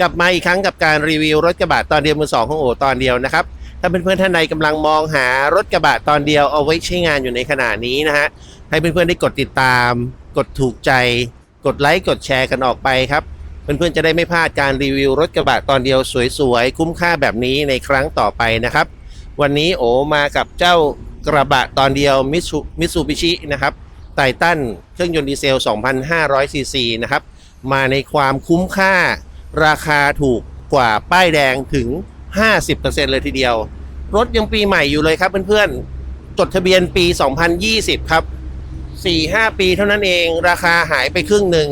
กลับมาอีกครั้งกับการรีวิวรถกระบะตอนเดียวมือสองของโอตอนเดียวนะครับ ถ้าเพื่อนๆท่านใดกำลังมองหารถกระบะตอนเดียวเอาไว้ใช้งานอยู่ในขณะนี้นะฮะให้เพื่อนๆได้กดติดตาม กดถูกใจ กดไลค์กดแชร์กันออกไปครับเพื่อนๆจะได้ไม่พลาดการรีวิวรถกระบะตอนเดียวสวยๆคุ้มค่าแบบนี้ในครั้งต่อไปนะครับ วันนี้โอมากับเจ้ากระบะตอนเดียวมิซูมิตซูบิชินะครับไททันเครื่องยนต์ดีเซล 2,500ซีซีนะครับมาในความคุ้มค่า ราคาถูกกว่าป้ายแดงถึง 50%เลยทีเดียว รถยังปีใหม่อยู่เลยครับเพื่อนๆ จดทะเบียนปี 2020 ครับ 4-5 ปีเท่านั้นเองราคาหายไปครึ่งหนึ่ง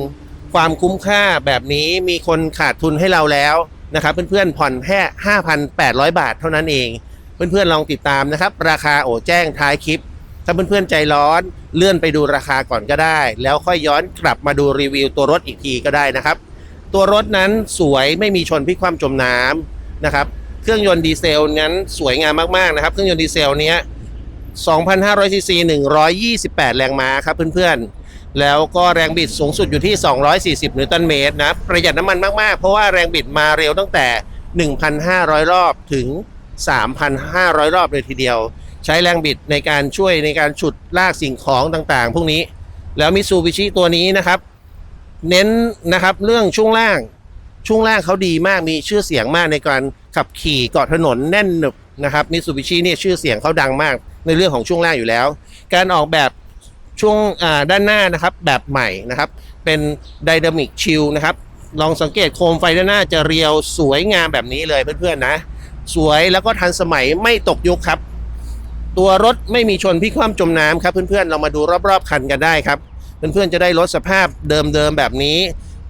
ความคุ้มค่าแบบนี้มีคนขาดทุนให้เราแล้วนะครับเพื่อนๆผ่อนแค่ 5,800 บาทเท่านั้นเอง เพื่อนๆลองติดตามนะครับ ราคาโอแจ้งท้ายคลิป ถ้าเพื่อนๆใจร้อนเลื่อนไปดูราคาก่อนก็ได้ แล้วค่อยย้อนกลับมาดูรีวิวตัวรถอีกทีก็ได้นะครับ ตัวรถนั้นสวยไม่มีชนพิความจมน้ำนะครับ เครื่องยนต์ดีเซลนั้นสวยงามมากๆนะครับ เครื่องยนต์ดีเซลเนี้ย2,500ซีซี128 แรงม้าครับเพื่อนๆ แล้วก็แรงบิดสูงสุดอยู่ที่ 240 นิวตันเมตรนะประหยัดน้ำมันมากๆ เพราะว่าแรงบิดมาเร็วตั้งแต่ 1,500 รอบถึง 3,500 รอบเลยทีเดียว ใช้แรงบิดในการช่วยในการฉุดลากสิ่งของต่างๆ พวกนี้ แล้วมิซูบิชิตัวนี้นะครับ เน้นนะครับเรื่องช่วงล่าง ช่วงล่างเขาดีมากมีชื่อเสียงมากในการขับขี่เกาะถนนแน่นหนึบนะครับมิซูบิชิเนี่ยชื่อเสียงเขาดังมากในเรื่องของช่วงล่างอยู่แล้ว การออกแบบช่วงด้านหน้านะครับแบบใหม่นะครับเป็นไดนามิกชิลนะครับลองสังเกตโคมไฟด้านหน้าจะเรียวสวยงามแบบนี้เลยเพื่อนๆนะ สวยแล้วก็ทันสมัยไม่ตกยุคครับ ตัวรถไม่มีชนพิความจมน้ำครับเพื่อนๆเรามาดูรอบๆคันกันได้ครับ เพื่อนๆจะได้รถสภาพเดิมๆแบบนี้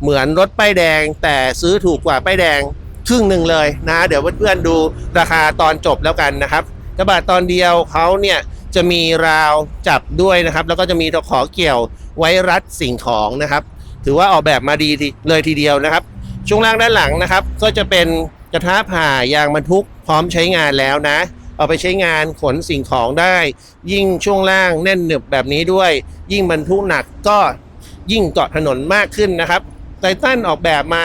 เหมือนรถป้ายแดง แต่ซื้อถูกกว่าป้ายแดงครึ่งหนึ่งเลยนะ เดี๋ยวเพื่อนๆดูราคาตอนจบแล้วกันนะครับกระบะตอนเดียวเขาเนี่ยจะมีราวจับด้วยนะครับ แล้วก็จะมีตะขอเกี่ยวไว้รัดสิ่งของนะครับ ถือว่าออกแบบมาดีทีเลยทีเดียวนะครับ ช่วงล่างด้านหลังนะครับ ก็จะเป็นกระทะผ่ายางบรรทุกพร้อมใช้งานแล้วนะ เอาไปใช้งานขนสิ่งของได้ ยิ่งช่วงล่างแน่นหนึบแบบนี้ด้วย ยิ่งบรรทุกหนักก็ยิ่งเกาะถนนมากขึ้นนะครับไททันออกแบบมา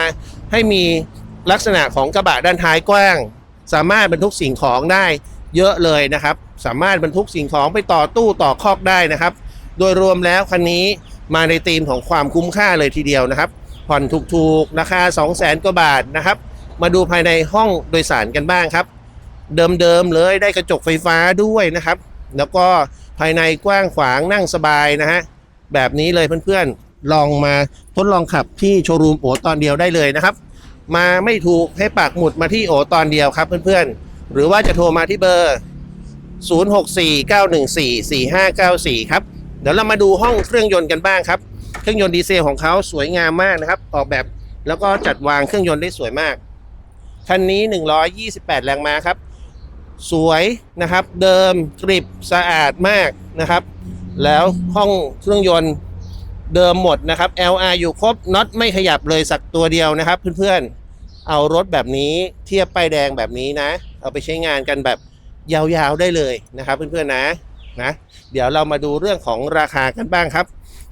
ให้มีลักษณะของกระบะด้านท้ายกว้าง สามารถบรรทุกสิ่งของได้เยอะเลยนะครับ สามารถบรรทุกสิ่งของไปต่อตู้ต่อคอกได้นะครับ โดยรวมแล้วคันนี้มาในธีมของความคุ้มค่าเลยทีเดียวนะครับ ผ่อนถูกๆ ราคา 2 0 0แสนกว่าบาทนะครับ มาดูภายในห้องโดยสารกันบ้างครับ เดิมๆเลยได้กระจกไฟฟ้าด้วยนะครับ แล้วก็ภายในกว้างขวางนั่งสบายนะฮะแบบนี้เลยเพื่อนๆลองมาทดลองขับที่โชว์รูมโอตอนเดียวได้เลยนะครับ มาไม่ถูกให้ปักหมุดมาที่โอตอนเดียวครับเพื่อนๆ หรือว่าจะโทรมาที่เบอร์ 0649144594 ครับ เดี๋ยวเรามาดูห้องเครื่องยนต์กันบ้างครับ เครื่องยนต์ดีเซลของเขาสวยงามมากนะครับ ออกแบบแล้วก็จัดวางเครื่องยนต์ได้สวยมาก คันนี้ 128 แรงม้าครับ สวยนะครับ เดิมกริบสะอาดมากนะครับ แล้วห้องเครื่องยนต์เดิมหมดนะครับ LR อยู่ครบน็อตไม่ขยับเลยสักตัวเดียวนะครับ เพื่อนๆ เอารถแบบนี้เทียบป้ายแดงแบบนี้นะ เอาไปใช้งานกันแบบยาวๆได้เลยนะครับเพื่อนๆนะนะ เดี๋ยวเรามาดูเรื่องของราคากันบ้างครับ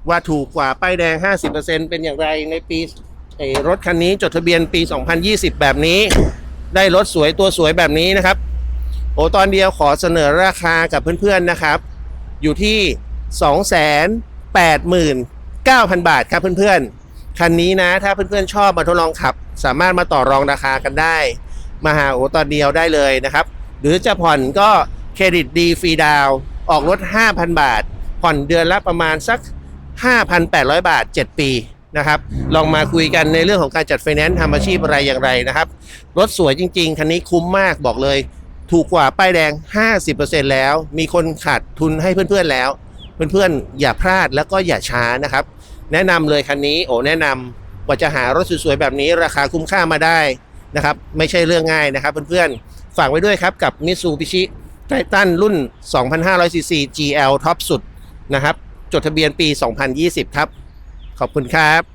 ว่าถูกกว่าป้ายแดง 50%เป็นอย่างไรในปีรถคันนี้จดทะเบียนปี 2020 แบบนี้ ได้รถสวยตัวสวยแบบนี้นะครับ โอ้ตอนเดียวขอเสนอราคากับเพื่อนๆนะครับ อยู่ที่ 289,000 บาทครับเพื่อนๆ คันนี้นะ ถ้าเพื่อนๆชอบมาทดลองขับ สามารถมาต่อรองราคากันได้ มาหาโอตอนเดียวได้เลยนะครับ หรือจะผ่อนก็เครดิตดีฟรีดาวออกรถ 5,000 บาท ผ่อนเดือนละประมาณสัก 5,800 บาท 7 ปีนะครับลองมาคุยกันในเรื่องของการจัดไฟแนนซ์ทำอาชีพอะไรอย่างไรนะครับ รถสวยจริง ๆ คันนี้คุ้มมากบอกเลย ถูกกว่าป้ายแดง 50%แล้ว มีคนขาดทุนให้เพื่อนๆแล้ว เพื่อนๆอย่าพลาดแล้วก็อย่าช้านะครับ แนะนำเลยคันนี้โอ้แนะนำกว่าจะหารถสวยๆแบบนี้ราคาคุ้มค่ามาได้นะครับ ไม่ใช่เรื่องง่ายนะครับเพื่อนๆฝากไว้ด้วยครับกับ Mitsubishi Titan รุ่น 2,500cc GL ท็อปสุดนะครับ จดทะเบียนปี 2020 ครับ ขอบคุณครับ